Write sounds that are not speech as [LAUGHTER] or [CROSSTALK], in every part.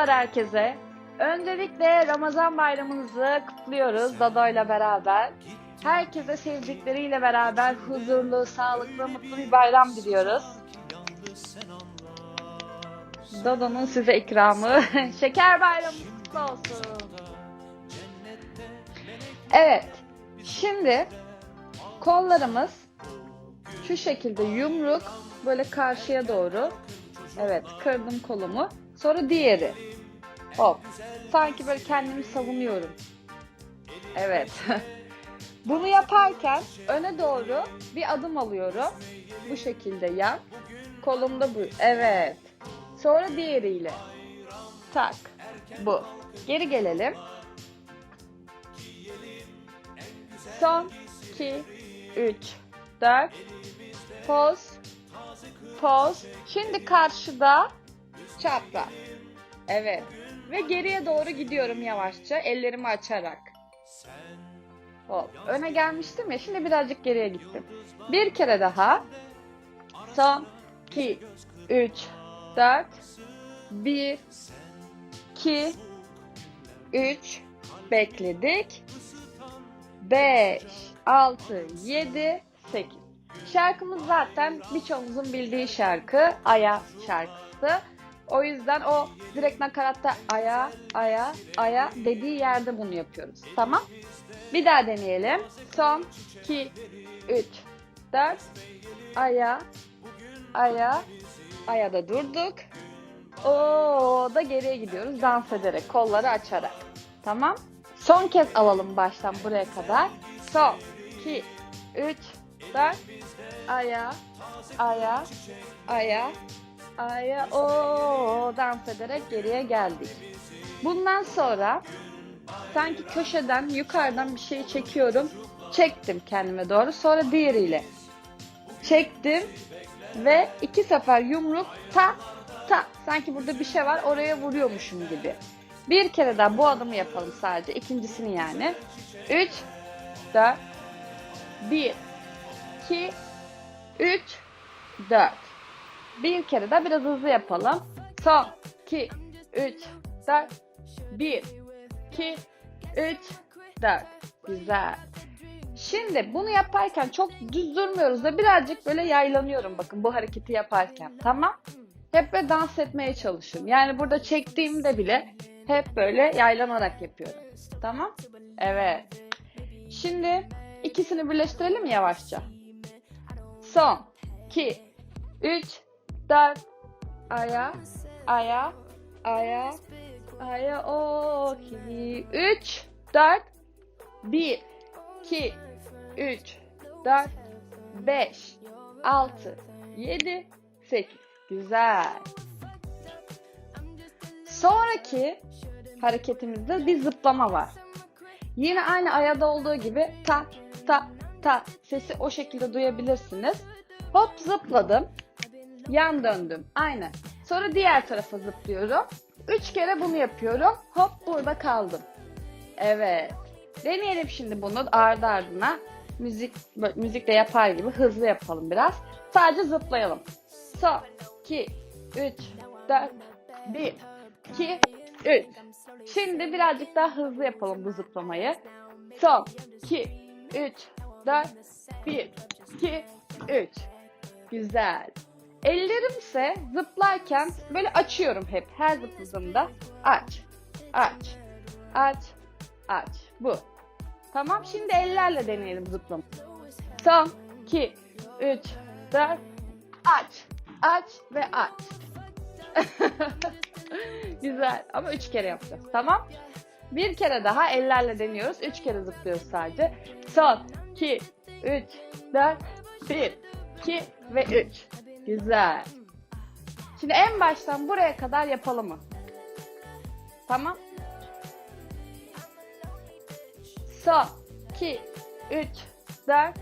Merhabalar herkese. Öncelikle Ramazan bayramınızı kutluyoruz Dodo ile beraber. Herkese sevdikleriyle beraber huzurlu, sağlıklı, mutlu bir bayram diliyoruz. Dodo'nun size ikramı. [LAUGHS] Şeker bayramınız kutlu olsun. Evet. Şimdi kollarımız şu şekilde yumruk böyle karşıya doğru. Evet, kırdım kolumu. Sonra diğeri. Hop. Sanki böyle kendimi savunuyorum. Evet. [LAUGHS] Bunu yaparken öne doğru bir adım alıyorum. Bu şekilde yan. Kolumda bu. Evet. Sonra diğeriyle. Tak. Bu. Geri gelelim. Son 2 3 4 Poz. Poz. Şimdi karşıda çapraz. Evet. Ve geriye doğru gidiyorum yavaşça ellerimi açarak. Hop. Öne gelmiştim ya şimdi birazcık geriye gittim. Bir kere daha. Son 2 3 4 1 2 3 bekledik. 5 6 7 8 Şarkımız zaten birçoğumuzun bildiği şarkı. Aya şarkısı. O yüzden o direkt nakaratta aya, aya, aya dediği yerde bunu yapıyoruz. Tamam? Bir daha deneyelim. Son 2, 3, 4, aya, aya, aya da durduk. O da geriye gidiyoruz dans ederek, kolları açarak. Tamam? Son kez alalım baştan buraya kadar. Son 2, 3, 4, aya, aya, aya, aya, o dans ederek geriye geldik. Bundan sonra sanki köşeden yukarıdan bir şey çekiyorum. Çektim kendime doğru. Sonra diğeriyle çektim ve iki sefer yumruk ta ta sanki burada bir şey var oraya vuruyormuşum gibi. Bir kere daha bu adımı yapalım sadece. ikincisini yani. 3 4 1 2 3 4 Bir kere daha biraz hızlı yapalım. Son 2 3 4 1 2 3 4 Güzel. Şimdi bunu yaparken çok düz durmuyoruz da birazcık böyle yaylanıyorum bakın bu hareketi yaparken. Tamam? Hep böyle dans etmeye çalışıyorum. Yani burada çektiğimde bile hep böyle yaylanarak yapıyorum. Tamam? Evet. Şimdi ikisini birleştirelim yavaşça? Son 2 3 4 aya aya aya aya o 2 3 4 1 2 3 4 5 6 7 8 Güzel. Sonraki hareketimizde bir zıplama var. Yine aynı ayada olduğu gibi ta ta ta sesi o şekilde duyabilirsiniz. Hop zıpladım. Yan döndüm. Aynı. Sonra diğer tarafa zıplıyorum. Üç kere bunu yapıyorum. Hop burada kaldım. Evet. Deneyelim şimdi bunu ardı ardına. Müzik müzikle yapar gibi hızlı yapalım biraz. Sadece zıplayalım. Son 2 3 4 1 2 3 Şimdi birazcık daha hızlı yapalım bu zıplamayı. Son 2 3 4 1 2 3 Güzel. Ellerim ise zıplarken böyle açıyorum hep. Her zıpladığımda aç, aç, aç, aç. Bu. Tamam şimdi ellerle deneyelim zıplama. Son 2 3 4 aç, aç ve aç. [LAUGHS] Güzel ama üç kere yapacağız. Tamam. Bir kere daha ellerle deniyoruz. Üç kere zıplıyoruz sadece. Son. 2, 3, 4, 1, 2 ve 3. Güzel. Şimdi en baştan buraya kadar yapalım mı? Tamam. Son. 2, 3, 4,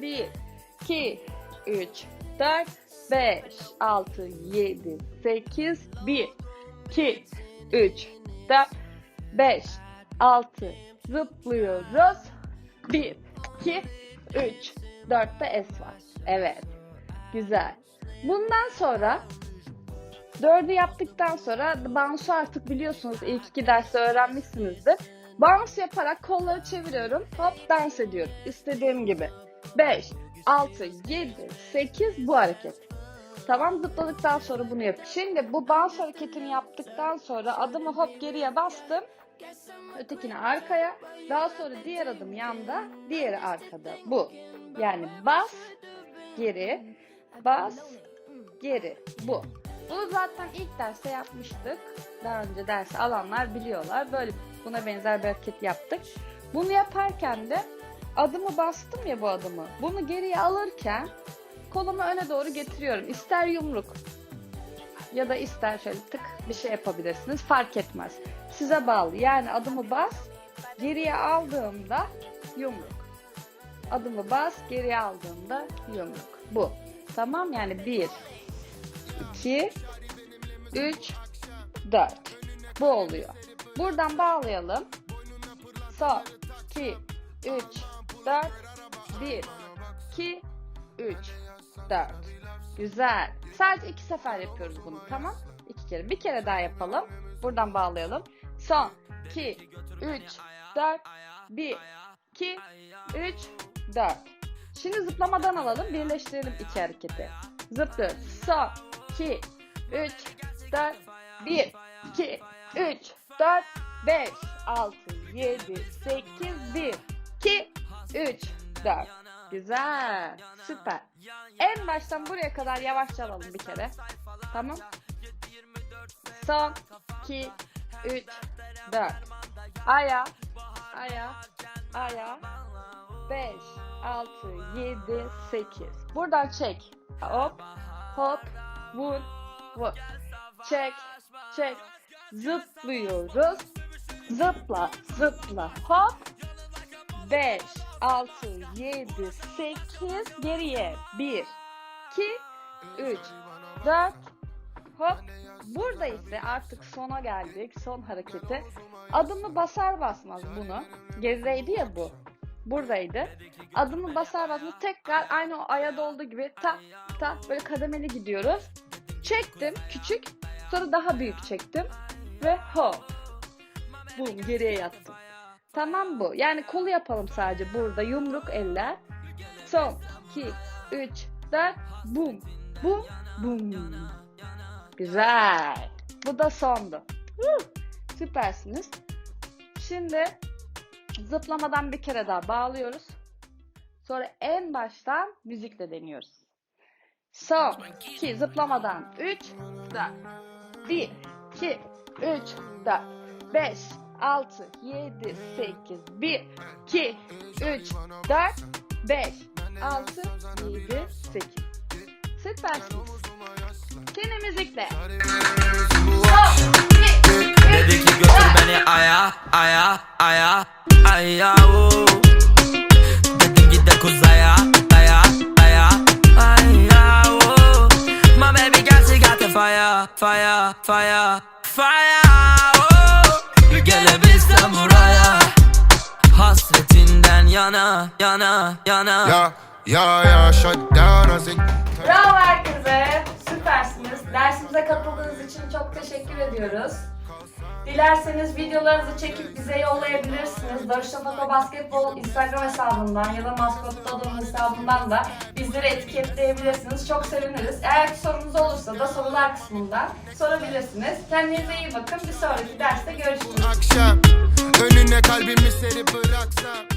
1, 2, 3, 4, 5, 6, 7, 8, 1, 2, 3, 4, 5, 6 zıplıyoruz. 1, 2, 3, 4'te S var. Evet. Güzel. Bundan sonra Dördü yaptıktan sonra bounce'u artık biliyorsunuz ilk iki derste öğrenmişsinizdir. Bounce yaparak kolları çeviriyorum. Hop dans ediyorum. İstediğim gibi. 5, 6, 7, 8 bu hareket. Tamam zıpladıktan sonra bunu yap. Şimdi bu bounce hareketini yaptıktan sonra adımı hop geriye bastım. Ötekini arkaya. Daha sonra diğer adım yanda, diğeri arkada. Bu. Yani bas, geri, bas, geri. Bu. Bunu zaten ilk derste yapmıştık. Daha önce dersi alanlar biliyorlar. Böyle buna benzer bir hareket yaptık. Bunu yaparken de adımı bastım ya bu adımı. Bunu geriye alırken kolumu öne doğru getiriyorum. İster yumruk ya da ister şöyle tık bir şey yapabilirsiniz. Fark etmez. Size bağlı. Yani adımı bas, geriye aldığımda yumruk. Adımı bas, geriye aldığımda yumruk. Bu. Tamam yani 1, 2, 3, 4. Bu oluyor. Buradan bağlayalım. Son, 2, 3, 4, 1, 2, 3, 4. Güzel. Sadece iki sefer yapıyoruz bunu tamam? İki kere. Bir kere daha yapalım. Buradan bağlayalım. Son, 2, 3, 4, 1, 2, 3, 4. Şimdi zıplamadan alalım. Birleştirelim iki hareketi. Zıplıyoruz. Son, 2, 3, 4, 1, 2, 3, 4, 5, 6, 7, 8, 1, 2, 3, 4. Güzel. Süper. En baştan buraya kadar yavaşça alalım bir kere. Tamam. Son, 2, 3, 4. Aya, aya, aya. 5, 6, 7, 8. Buradan çek. Hop, hop, vur, vur. Çek, çek. Zıplıyoruz. Zıpla, zıpla, hop. 5, 6, 7, 8. Geriye. 1, 2, 3, 4. Hop. Burada ise artık sona geldik. Son harekete. Adımı basar basmaz bunu. Gezdeydi ya bu. Buradaydı. Adımı basar basmaz tekrar aynı o ayada olduğu gibi ta ta böyle kademeli gidiyoruz. Çektim küçük. Sonra daha büyük çektim. Ve hop. Bum geriye yattım. Tamam bu. Yani kolu yapalım sadece burada. Yumruk eller. Son 2 3 4 bum bum bum. Güzel. Bu da sondu. Süpersiniz. Şimdi zıplamadan bir kere daha bağlıyoruz. Sonra en baştan müzikle deniyoruz. Son 2 zıplamadan 3 4 1 2 3 4 5 6 7 8 1 2 3 4 5 6 7 8 Süpersiniz. Yine müzikle. Dedi ki götür beni aya aya aya aya oo. Dedim git de kuzaya aya aya aya oo. My baby girl she got the fire fire fire fire oo. Gelebilsem buraya Hasretinden yana yana yana Yeah, yeah, yeah, shut down as it. Bravo herkese. Süpersiniz. Dersimize katıldığınız için çok teşekkür ediyoruz. Dilerseniz videolarınızı çekip bize yollayabilirsiniz. Darüşşafaka Basketbol Instagram hesabından ya da Maskot Dodo'nun hesabından da bizleri etiketleyebilirsiniz. Çok seviniriz. Eğer ki sorunuz olursa da sorular kısmından sorabilirsiniz. Kendinize iyi bakın. Bir sonraki derste görüşürüz. Akşam önüne kalbimi serip bıraksa